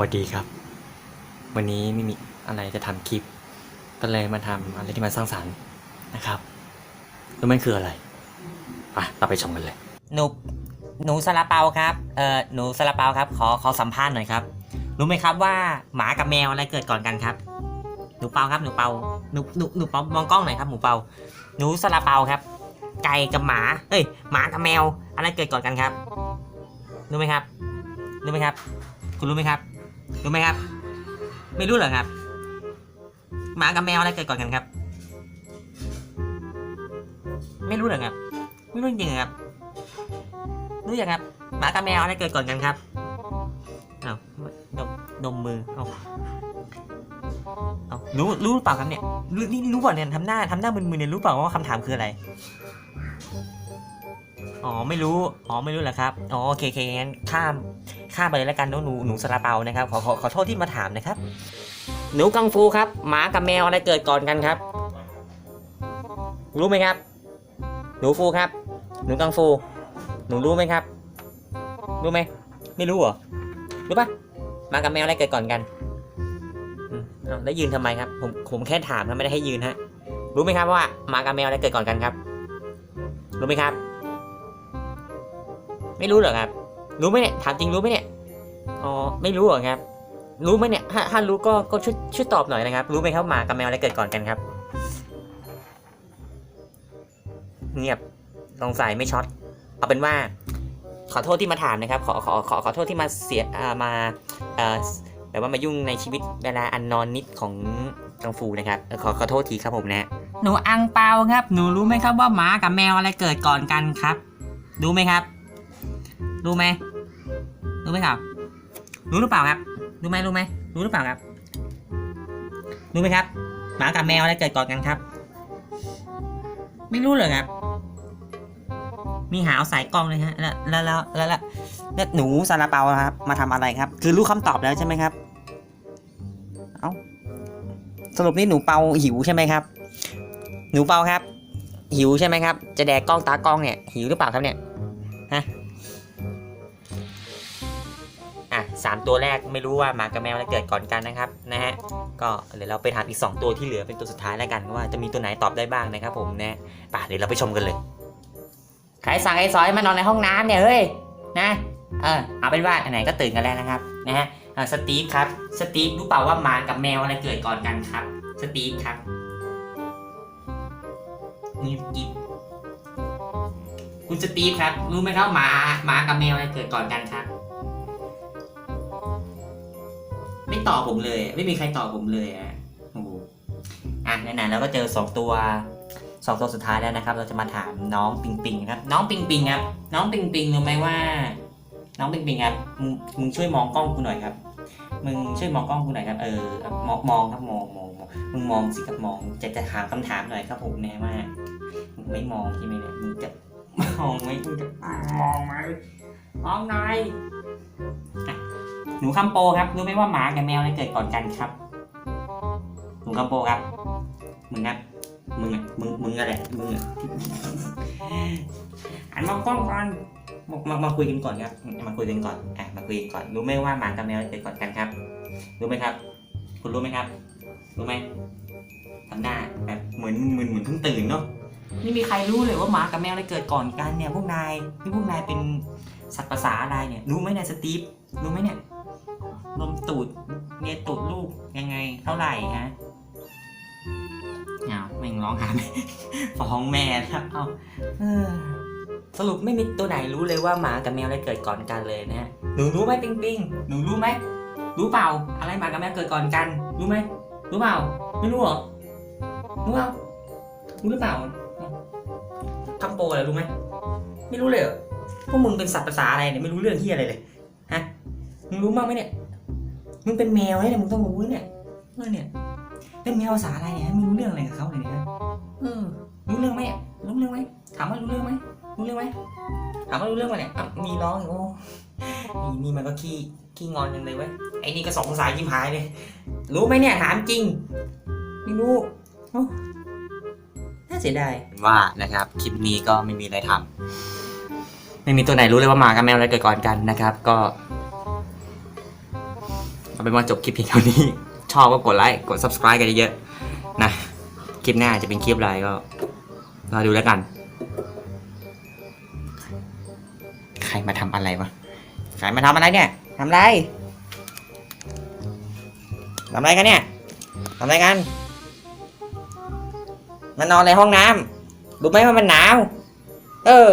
วัสดีครับ วันนี้ไม่มีอะไรจะทำคลิป ก็เลยมาทำอะไรที่มันสร้างสรรค์นะครับแล้วมันคืออะไรไปเราไปชมกันเลย หนู หนูซาลาเปาครับ เอ่อ หนูซาลาเปาครับ ขอ ขอสัมภาษณ์หน่อยครับ รู้ไหมครับว่าหมากับแมวอะไรเกิดก่อนกันครับ หนูเปาครับ หนูเปา หนู หนู หนูเปามองกล้องหน่อยครับ หนูเปา หนูซาลาเปาครับ ไก่กับหมา เอ้ย หมากับแมวอะไรเกิดก่อนกันครับ รู้ไหมครับ รู้ไหมครับ คุณรู้ไหมครับ รู้ไหมครับ ไม่รู้เหรอครับ หมากับแมวอะไรเกิดก่อนกันครับ ไม่รู้เหรอครับ ไม่รู้จริงเหรอครับ รู้ยังครับ หมากับแมวอะไรเกิดก่อนกันครับเอาดมดมมือเอาเอารู้รู้เปล่าครับเนี่ยรู้นี่รู้เปล่าเนี่ยทำหน้าทำหน้ามึนๆเนี่ยรู้เปล่าว่าคำถามคืออะไรอ๋อไม่รู้ อ๋อไม่รู้เหรอครับ อ๋อโอเคโอเคงั้นข้าม ข้ามไปเลยแล้วกันเนอะหนูหนูสลาเปานะครับขอขอขอโทษที่มาถามนะครับ หนูกังฟูครับหมากับแมวอะไรเกิดก่อนกันครับ รู้ไหมครับ หนูฟูครับ หนูกังฟู หนูรู้ไหมครับ รู้ไหมไม่รู้เหรอรู้ปะหมากับแมวอะไรเกิดก่อนกันอืมอ้าวแล้วยืนทำไมครับ ผมผมแค่ถามนะไม่ได้ให้ยืนฮะ รู้ไหมครับว่าหมากับแมวอะไรเกิดก่อนกันครับ รู้ไหมครับ ไม่รู้เหรอครับ รู้ไหมเนี่ยถามจริงรู้ไหมเนี่ยอ๋อ ไม่รู้เหรอครับ รู้ไหมเนี่ย ถ้าถ้ารู้ก็ก็ช่วยช่วยตอบหน่อยนะครับ รู้ไหมครับหมากับแมวอะไรเกิดก่อนกันครับ เงียบสงสัยไม่ช็อต เอาเป็นว่า ขอโทษที่มาถามนะครับ ขอขอขอขอโทษที่มาเสียอ่ามาเอ่อแบบว่ามายุ่งในชีวิตเวลาอันนอนนิดของกังฟูนะครับ ขอขอโทษทีครับผมนะ หนูอังเปาครับ หนูรู้ไหมครับว่าหมากับแมวอะไรเกิดก่อนกันครับ รู้ไหมครับ รู้ไหมรู้ไหมครับ รู้หรือเปล่าครับ รู้ไหมรู้ไหมรู้หรือเปล่าครับ รู้ไหมครับ หมากับแมวอะไรเกิดก่อนกันครับ ไม่รู้เลยครับ มีหาวสายกล้องเลยฮะ แล้วแล้วแล้วแล้วหนูซาลาเปาครับ มาทำอะไรครับ คือรู้คำตอบแล้วใช่ไหมครับ เอ้า สรุปนี่หนูเปาหิวใช่ไหมครับ หนูเปาครับ หิวใช่ไหมครับ จะแดกกล้องตากล้องเนี่ย หิวหรือเปล่าครับเนี่ย ฮะ อะสามตัวแรกไม่รู้ว่าหมากับแมวอะไรเกิดก่อนกันนะครับนะฮะก็เดี๋ยวเราไปถามอีก 2 ตัวที่เหลือเป็นตัวสุดท้ายแล้วกันว่าจะมีตัวไหนตอบได้บ้างนะครับผมนะป่ะเดี๋ยวเราไปชมกันเลยใครสั่งไอ้ซอยมานอนในห้องน้ำเนี่ยเฮ้ยนะเออเอาเป็นว่าไหนก็ตื่นกันแล้วนะครับนะฮะสตีฟครับสตีฟรู้เปล่าว่าหมากับแมวอะไรเกิดก่อนกันครับสตีฟครับนี่กินคุณสตีฟครับ รู้ไหมครับหมาหมากับแมวอะไรเกิดก่อนกันครับ ตอบผมเลย ไม่มีใครตอบผมเลยอะโอ้โหอะไหนๆเราก็เจอสองตัวสองตัวสุดท้ายแล้วนะครับ เราจะมาถามน้องปิงปิงครับ น้องปิงปิงครับ น้องปิงปิงรู้ไหมว่า น้องปิงปิงครับมึงมึงช่วยมองกล้องกูหน่อยครับ มึงช่วยมองกล้องกูหน่อยครับ เออมองมองครับมองมองมองมึงมองสิครับมอง จะจะถามคำถามหน่อยครับผมแน่ว่ามึงไม่มองใช่ไหมเนี่ยมึงจะมองไหมมึงจะมองไหมมองหน่อย หนูคำโปครับรู้ไหมว่าหมากับแมวอะไรเกิดก่อนกันครับ หนูคำโปครับ มึงครับ มึงอะมึงมึงอะไรมึงอะอันมากล้องก่อนมามามาคุยกันก่อนครับ มาคุยกันก่อนอะมาคุยกันก่อน รู้ไหมว่าหมากับแมวเกิดก่อนกันครับ รู้ไหมครับ คุณรู้ไหมครับ รู้ไหมทำหน้าแบบเหมือนมึนเหมือนเพิ่งตื่นเนาะไม่มีใครรู้เลยว่าหมากับแมวอะไรเกิดก่อนกันเนี่ยพวกนายนี่พวกนายเป็นสัตว์ภาษาอะไรเนี่ยรู้ไหมนี่ยสตีฟ รู้ไหมเนี่ยนมตูดเมียตูดลูกยังไงเท่าไหร่ฮะเอาแม่งร้องหาฟ้องแม่นะครับเอาสรุปไม่มีตัวไหนรู้เลยว่าหมากับแมวอะไรเกิดก่อนกันเลยนะฮะหนูรู้ไหมปิงปิงหนูรู้ไหมรู้เปล่า อะไรหมากับแมวเกิดก่อนกัน รู้ไหมรู้เปล่า ไม่รู้เหรอรู้เปล่ารู้หรือเปล่าคำโปอะไรรู้ไหมไม่รู้เลยพวกมึงเป็นสัตว์ภาษาอะไรเนี่ยไม่รู้เรื่องที่อะไรเลย มึงรู้บ้างไหมเนี่ย มึงเป็นแมวเนี่ยมึงต้องรู้เนี่ยเออเนี่ย เป็นแมวภาษาอะไรเนี่ยไม่รู้เรื่องอะไรกับเขาเลยเนี่ยเออ รู้เรื่องไหมเนี่ยรู้เรื่องไหมถามว่ารู้เรื่องไหมรู้เรื่องไหมถามว่ารู้เรื่องไหมเนี่ยอะมีร้องอยู่โอ้นี่นี่มันก็ขี้ขี้งอนจังเลยเว้ยไอ้นี่ก็สองสายยิ้มหายเลย รู้ไหมเนี่ยถามจริง ไม่รู้โอ้น่าเสียดายว่านะครับคลิปนี้ก็ไม่มีอะไรทำไม่มีตัวไหนรู้เลยว่าหมากับแมวอะไรเกิดก่อนกันนะครับ ก็ เป็นว่าจบคลิปเพียงเท่านี้ ชอบก็กดไลค์กด subscribe กันเยอะๆนะคลิปหน้าจะเป็นคลิปอะไรก็รอดูแล้วกัน ใครมาทำอะไรวะใครมาทำอะไรเนี่ยทำอะไรทำอะไรกันเนี่ยทำอะไรกันมานอนในห้องน้ำรู้ไหมว่ามันหนาว เออ